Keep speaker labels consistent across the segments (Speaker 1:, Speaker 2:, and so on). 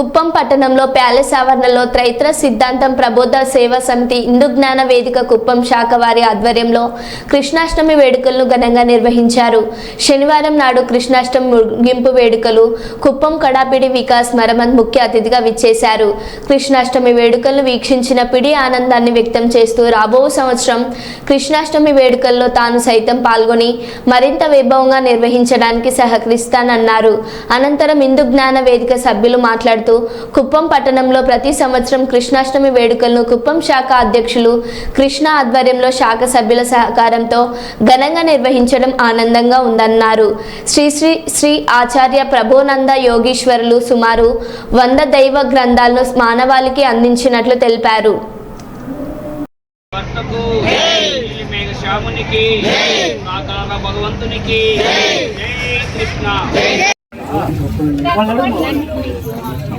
Speaker 1: కుప్పం పట్టణంలో ప్యాలెస్ ఆవరణలో త్రైత్ర సిద్ధాంతం ప్రబోధ సేవా సమితి హిందూ జ్ఞాన వేదిక కుప్పం శాఖ వారి ఆధ్వర్యంలో కృష్ణాష్టమి వేడుకలను ఘనంగా నిర్వహించారు. శనివారం నాడు కృష్ణాష్టమి ముగింపు వేడుకలు కుప్పం కడాపిడి వికాస్ మరమత్ ముఖ్య అతిథిగా విచ్చేశారు. కృష్ణాష్టమి వేడుకలను వీక్షించిన పిడి ఆనందాన్ని వ్యక్తం చేస్తూ రాబో సంవత్సరం కృష్ణాష్టమి వేడుకల్లో తాను సైతం పాల్గొని మరింత వైభవంగా నిర్వహించడానికి సహకరిస్తానన్నారు. అనంతరం హిందూ జ్ఞాన వేదిక సభ్యులు మాట్లాడుతూ కుప్పం పట్టణంలో ప్రతి సంవత్సరం కృష్ణాష్టమి వేడుకలను కుప్పం శాఖ అధ్యక్షులు కృష్ణ ఆధ్వర్యంలో శాఖ సభ్యుల సహకారంతో ఘనంగా నిర్వహించడం ఆనందంగా ఉందన్నారు. శ్రీ శ్రీ శ్రీ ఆచార్య ప్రభోనంద యోగీశ్వరులు సుమారు వంద దైవ గ్రంథాలను మానవాళికి అందించినట్లు తెలిపారు.
Speaker 2: భగవంతునికి జై కృష్ణ.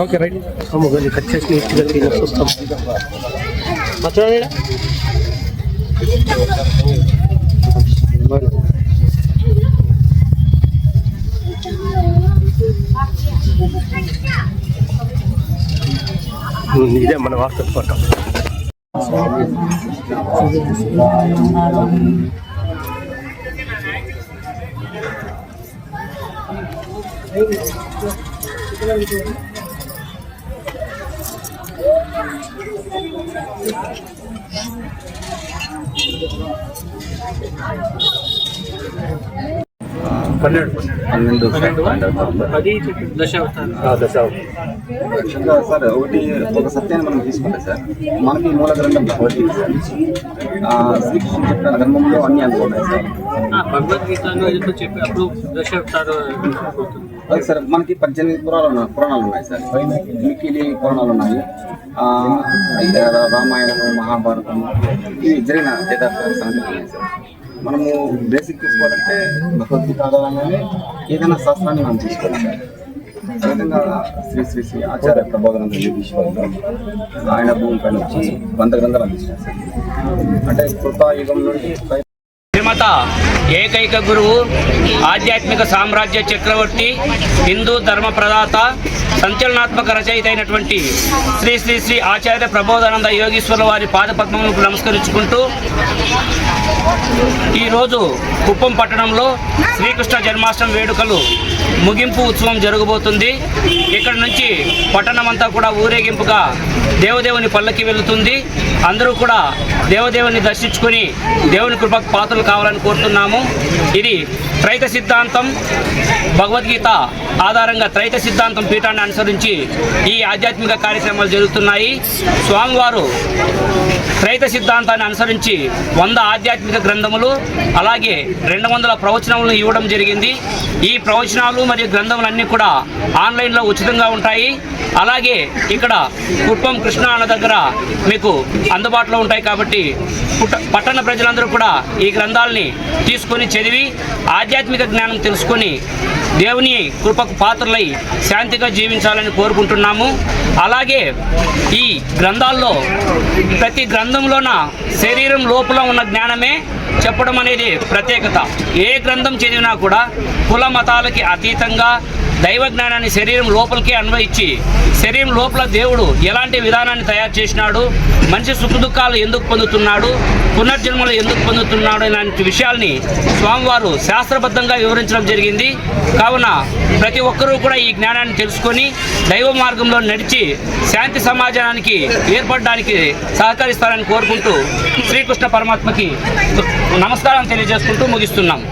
Speaker 3: ఓకే రైట్
Speaker 4: ఇదే మన వాట్సాప్ ఫోటో పన్నెండు.
Speaker 2: పది దశావతారం.
Speaker 5: యాక్చువల్గా సార్ ఒకటి ఒక సత్యాన్ని మనం తీసుకుంటే సార్ మనకి మూల గ్రంథం భగవద్గీత సార్. శ్రీకృష్ణుడు చెప్పిన ధర్మంలో అన్ని అందులో ఉన్నాయి సార్.
Speaker 2: భగవద్గీతను ఏదో చెప్పినప్పుడు దశావతారం అవుతుంది
Speaker 5: సార్ మనకి పద్దెనిమిది పురాణాలు ఉన్నాయి పురాణాలు ఉన్నాయి సార్. మిక్కిలి పురాణాలు ఉన్నాయి అయితే రామాయణము మహాభారతం ఇవి జరిగిన యథార్థ సంగతులు ఉన్నాయి సార్. మనము బేసిక్ తీసుకోవాలంటే భగవద్గీత ఆధారంగానే ఏదైనా శాస్త్రాన్ని మనం తీసుకోవాలి సార్. విధంగా శ్రీ శ్రీ శ్రీ ఆచార్య ప్రభావనంద యోగీశ్వరుడు ఆయన భూమి పైన వచ్చి వంద గ్రంథాలు అందించారు అంటే కృతాయుగం నుండి
Speaker 2: శ్రీమత ఏకైక గురువు ఆధ్యాత్మిక సామ్రాజ్య చక్రవర్తి హిందూ ధర్మ ప్రదాత సంచలనాత్మక రచయిత అయినటువంటి శ్రీ శ్రీ శ్రీ ఆచార్య ప్రబోధానంద యోగీశ్వరుల వారి పాదపద్మములకు నమస్కరించుకుంటూ ఈరోజు కుప్పం పట్టణంలో శ్రీకృష్ణ జన్మాష్టమి వేడుకలు ముగింపు ఉత్సవం జరగబోతుంది. ఇక్కడ నుంచి పట్టణం అంతా కూడా ఊరేగింపుగా దేవదేవుని పల్లకి వెళుతుంది. అందరూ కూడా దేవదేవుని దర్శించుకొని దేవుని కృపకు పాత్రలు కావాలని కోరుతున్నాము. ఇది త్రైత సిద్ధాంతం భగవద్గీత ఆధారంగా త్రైత సిద్ధాంతం పీఠాన్ని అనుసరించి ఈ ఆధ్యాత్మిక కార్యక్రమాలు జరుగుతున్నాయి. స్వామివారు త్రైత సిద్ధాంతాన్ని అనుసరించి వంద ఆధ్యాత్మిక గ్రంథములు అలాగే రెండు వందల ప్రవచనములను ఇవ్వడం జరిగింది. ఈ ప్రవచనాలు మరియు గ్రంథములన్నీ కూడా ఆన్లైన్లో ఉచితంగా ఉంటాయి. అలాగే ఇక్కడ కుప్పం కృష్ణ అన్న దగ్గర మీకు అందుబాటులో ఉంటాయి కాబట్టి పుట్ట- పట్టణ ప్రజలందరూ కూడా ఈ గ్రంథాలని తీసుకొని చదివి ఆధ్యాత్మిక జ్ఞానం తెలుసుకొని దేవుని కృప కృపకు పాత్రలై శాంతిగా జీవించాలని కోరుకుంటున్నాము. అలాగే ఈ గ్రంథాల్లో ప్రతి గ్రంథంలోన శరీరం లోపల ఉన్న జ్ఞానమే చెప్పడం అనేది ప్రత్యేకత. ఏ గ్రంథం చదివినా కూడా కుల మతాలకి అతీతంగా దైవ జ్ఞానాన్ని శరీరం లోపలికి అన్వయించి శరీరం లోపల దేవుడు ఎలాంటి విధానాన్ని తయారు చేసినాడు మనిషి సుఖదుఖాలు ఎందుకు పొందుతున్నాడు పునర్జన్మలు ఎందుకు పొందుతున్నాడు ఇలాంటి విషయాల్ని స్వామివారు శాస్త్రబద్ధంగా వివరించడం జరిగింది. కావున ప్రతి ఒక్కరూ కూడా ఈ జ్ఞానాన్ని తెలుసుకొని దైవ మార్గంలో నడిచి శాంతి సమాజానికి ఏర్పడడానికి సహకరిస్తారని కోరుకుంటూ శ్రీకృష్ణ పరమాత్మకి నమస్కారం తెలియజేసుకుంటూ ముగిస్తున్నాం.